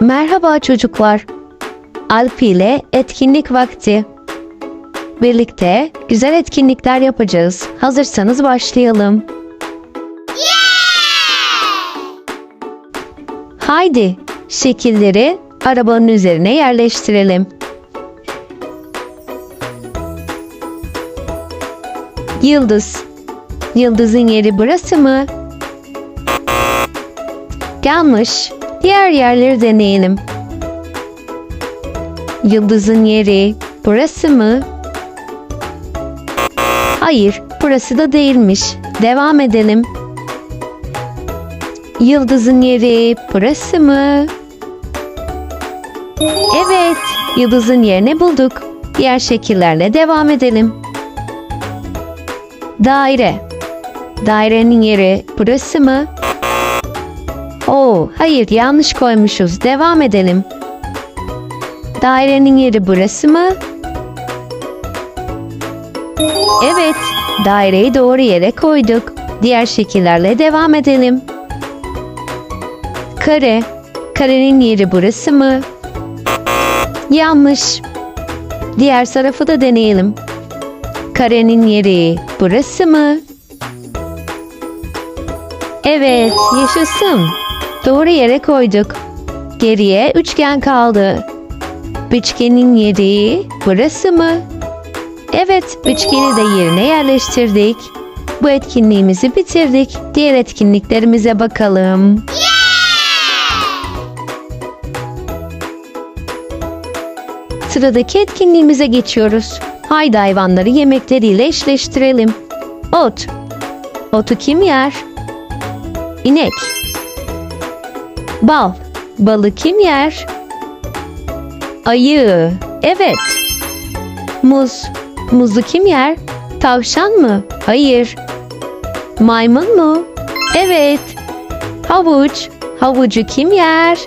Merhaba çocuklar. Alp ile etkinlik vakti. Birlikte güzel etkinlikler yapacağız. Hazırsanız başlayalım. Haydi şekilleri arabanın üzerine yerleştirelim. Yıldız. Yıldızın yeri burası mı? Yanlış. Diğer yerleri deneyelim. Yıldızın yeri burası mı? Hayır, burası da değilmiş. Devam edelim. Yıldızın yeri burası mı? Evet, yıldızın yerini bulduk. Diğer şekillerle devam edelim. Daire. Dairenin yeri burası mı? Oo, hayır yanlış koymuşuz. Devam edelim. Dairenin yeri burası mı? Evet, daireyi doğru yere koyduk. Diğer şekillerle devam edelim. Kare. Karenin yeri burası mı? Yanlış. Diğer tarafı da deneyelim. Karenin yeri burası mı? Evet, yaşasın. Doğru yere koyduk. Geriye üçgen kaldı. Üçgenin yeri burası mı? Evet, üçgeni de yerine yerleştirdik. Bu etkinliğimizi bitirdik. Diğer etkinliklerimize bakalım. Sıradaki etkinliğimize geçiyoruz. Haydi hayvanları yemekleriyle eşleştirelim. Ot. Otu kim yer? İnek. Bal. Balı kim yer? Ayı. Evet. Muz. Muzu kim yer? Tavşan mı? Hayır. Maymun mu? Evet. Havuç. Havucu kim yer?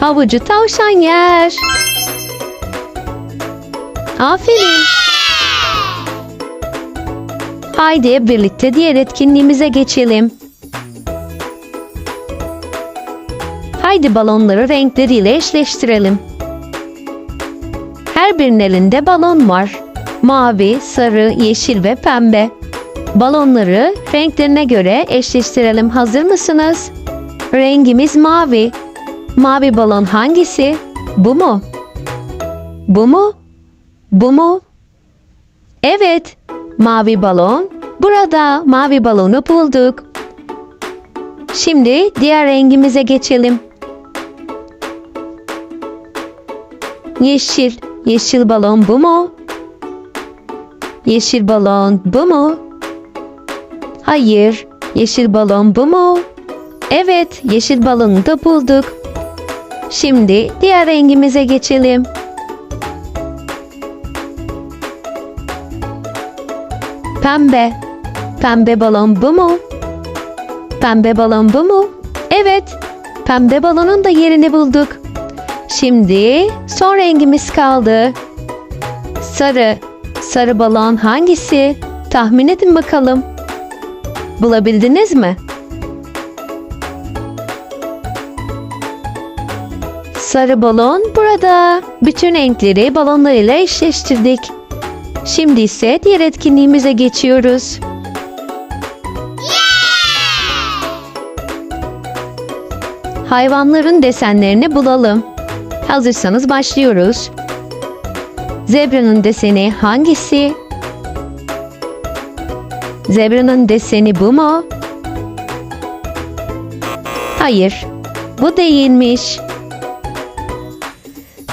Havucu tavşan yer. Aferin. Haydi birlikte diğer etkinliğimize geçelim. Haydi balonları renkleriyle eşleştirelim. Her birinin elinde balon var. Mavi, sarı, yeşil ve pembe. Balonları renklerine göre eşleştirelim. Hazır mısınız? Rengimiz mavi. Mavi balon hangisi? Bu mu? Bu mu? Bu mu? Evet, mavi balon. Burada mavi balonu bulduk. Şimdi diğer rengimize geçelim. Yeşil. Yeşil balon bu mu? Yeşil balon bu mu? Hayır. Yeşil balon bu mu? Evet, yeşil balonu da bulduk. Şimdi diğer rengimize geçelim. Pembe. Pembe balon bu mu? Pembe balon bu mu? Evet. Pembe balonun da yerini bulduk. Şimdi son rengimiz kaldı. Sarı. Sarı balon hangisi? Tahmin edin bakalım. Bulabildiniz mi? Sarı balon burada. Bütün renkleri balonlarıyla eşleştirdik. Şimdi ise diğer etkinliğimize geçiyoruz. Hayvanların desenlerini bulalım. Hazırsanız başlıyoruz. Zebranın deseni hangisi? Zebranın deseni bu mu? Hayır, bu değilmiş.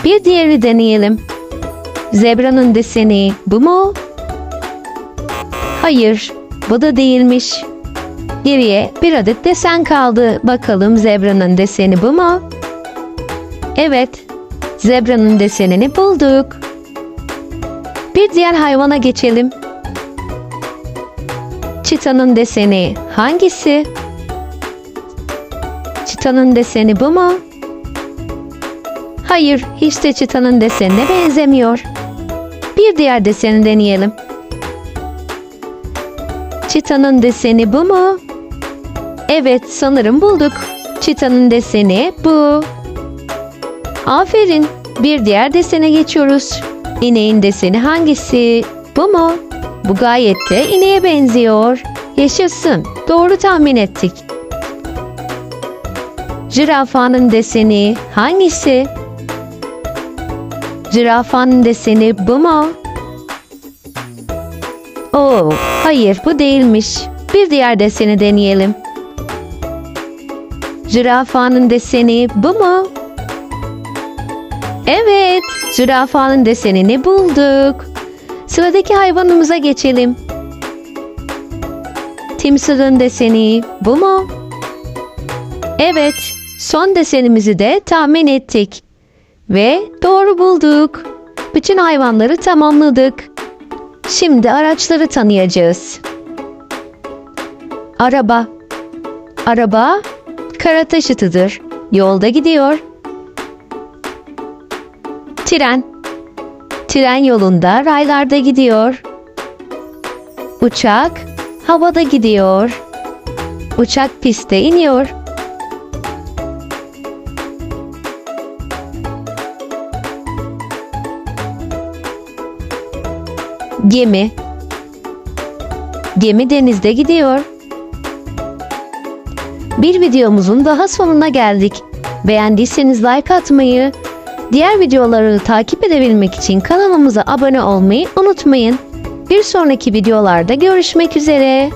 Bir diğeri deneyelim. Zebranın deseni bu mu? Hayır, bu da değilmiş. Geriye bir adet desen kaldı. Bakalım zebranın deseni bu mu? Evet, zebranın desenini bulduk. Bir diğer hayvana geçelim. Çitanın deseni hangisi? Çitanın deseni bu mu? Hayır, hiç de çitanın desenine benzemiyor. Bir diğer deseni deneyelim. Çitanın deseni bu mu? Evet, sanırım bulduk. Çitanın deseni bu. Aferin. Bir diğer desene geçiyoruz. İneğin deseni hangisi? Bu mu? Bu gayet de ineğe benziyor. Yaşasın. Doğru tahmin ettik. Zürafanın deseni hangisi? Zürafanın deseni bu mu? Oo, hayır bu değilmiş. Bir diğer deseni deneyelim. Zürafanın deseni bu mu? Evet, zürafanın desenini bulduk. Sıradaki hayvanımıza geçelim. Timsahın deseni bu mu? Evet, son desenimizi de tahmin ettik. Ve doğru bulduk. Bütün hayvanları tamamladık. Şimdi araçları tanıyacağız. Araba. Araba kara taşıtıdır. Yolda gidiyor. Tren. Tren yolunda raylarda gidiyor. Uçak havada gidiyor. Uçak piste iniyor. Gemi. Gemi denizde gidiyor. Bir videomuzun daha sonuna geldik. Beğendiyseniz like atmayı, diğer videoları takip edebilmek için kanalımıza abone olmayı unutmayın. Bir sonraki videolarda görüşmek üzere.